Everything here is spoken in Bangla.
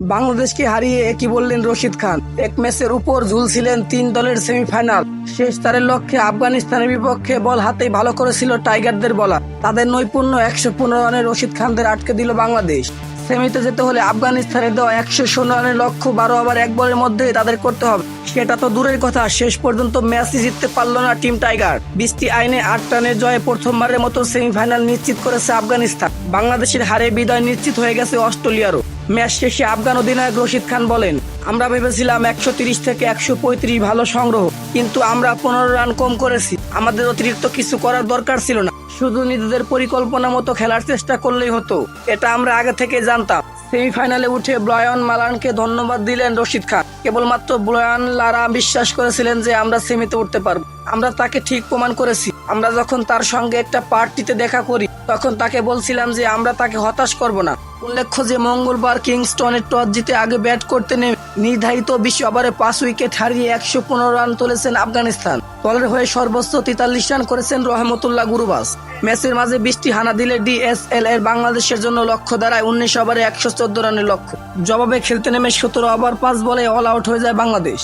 বাংলাদেশকে হারিয়ে একই বললেন রশিদ খান। এক ম্যাচের উপর ঝুলছিলেন তিন দলের সেমিফাইনাল। শেষ তারের লক্ষ্যে আফগানিস্তানের বিপক্ষে বল হাতে ভালো করেছিল টাইগারদের বলা তাদের নৈপুণ্য একশো পনেরো রানে রশিদ খানদের আটকে দিল বাংলাদেশ। সেমিতে যেতে হলে আফগানিস্তানের দেওয়া একশো ষোলো রানের লক্ষ্য বারো ওভার এক বলের মধ্যে তাদের করতে হবে। সেটা তো দূরের কথা, শেষ পর্যন্ত ম্যাচই জিততে পারল না টিম টাইগার। বৃষ্টি আইনে আট রানের জয়ে প্রথমবারের মতো সেমিফাইনাল নিশ্চিত করেছে আফগানিস্তান। বাংলাদেশের হারে বিদায় নিশ্চিত হয়ে গেছে অস্ট্রেলিয়ারও। ম্যাচ শেষে আফগান অধিনায়ক রশিদ খান বলেন, আমরা ভেবেছিলাম একশো তিরিশ থেকে একশো পঁয়ত্রিশ ভালো সংগ্রহ, কিন্তু আমরা পনেরো রান কম করেছি। আমাদের অতিরিক্ত কিছু করার দরকার ছিল না। শুধু নিজেদের পরিকল্পনা মতো খেলার চেষ্টা করলেই হতো। এটা আমরা আগে থেকে জানতাম। সেমিফাইনালে উঠে ব্লয়ন মালানকে ধন্যবাদ দিলেন রশিদ খান। কেবলমাত্র ব্লয়ান লারা বিশ্বাস করেছিলেন যে আমরা সেমিতে উঠতে পারব। আমরা তাকে ঠিক প্রমাণ করেছি। আমরা যখন তার সঙ্গে একটা পার্টিতে দেখা করি, তখন তাকে বলছিলাম যে আমরা তাকে হতাশ করব না। উল্লেখ্য যে মঙ্গলবার কিংস্টনের টস জিতে আগে ব্যাট করতে নেমে নির্ধারিত বিশ্ব ওভারে পাঁচ উইকেট হারিয়ে একশো পনেরো রান তুলেছেন আফগানিস্তান। দলের হয়ে সর্বোচ্চ তেতাল্লিশ রান করেছেন রহমতুল্লাহ গুরুবাস। ম্যাচের মাঝে বৃষ্টি হানা দিলে ডিএসএল এর বাংলাদেশের জন্য লক্ষ্য দাঁড়ায় উনিশ ওভারে একশো চোদ্দ রানের লক্ষ্য। জবাবে খেলতে নেমে সতেরো ওভার পাঁচ বলে অল আউট হয়ে যায় বাংলাদেশ।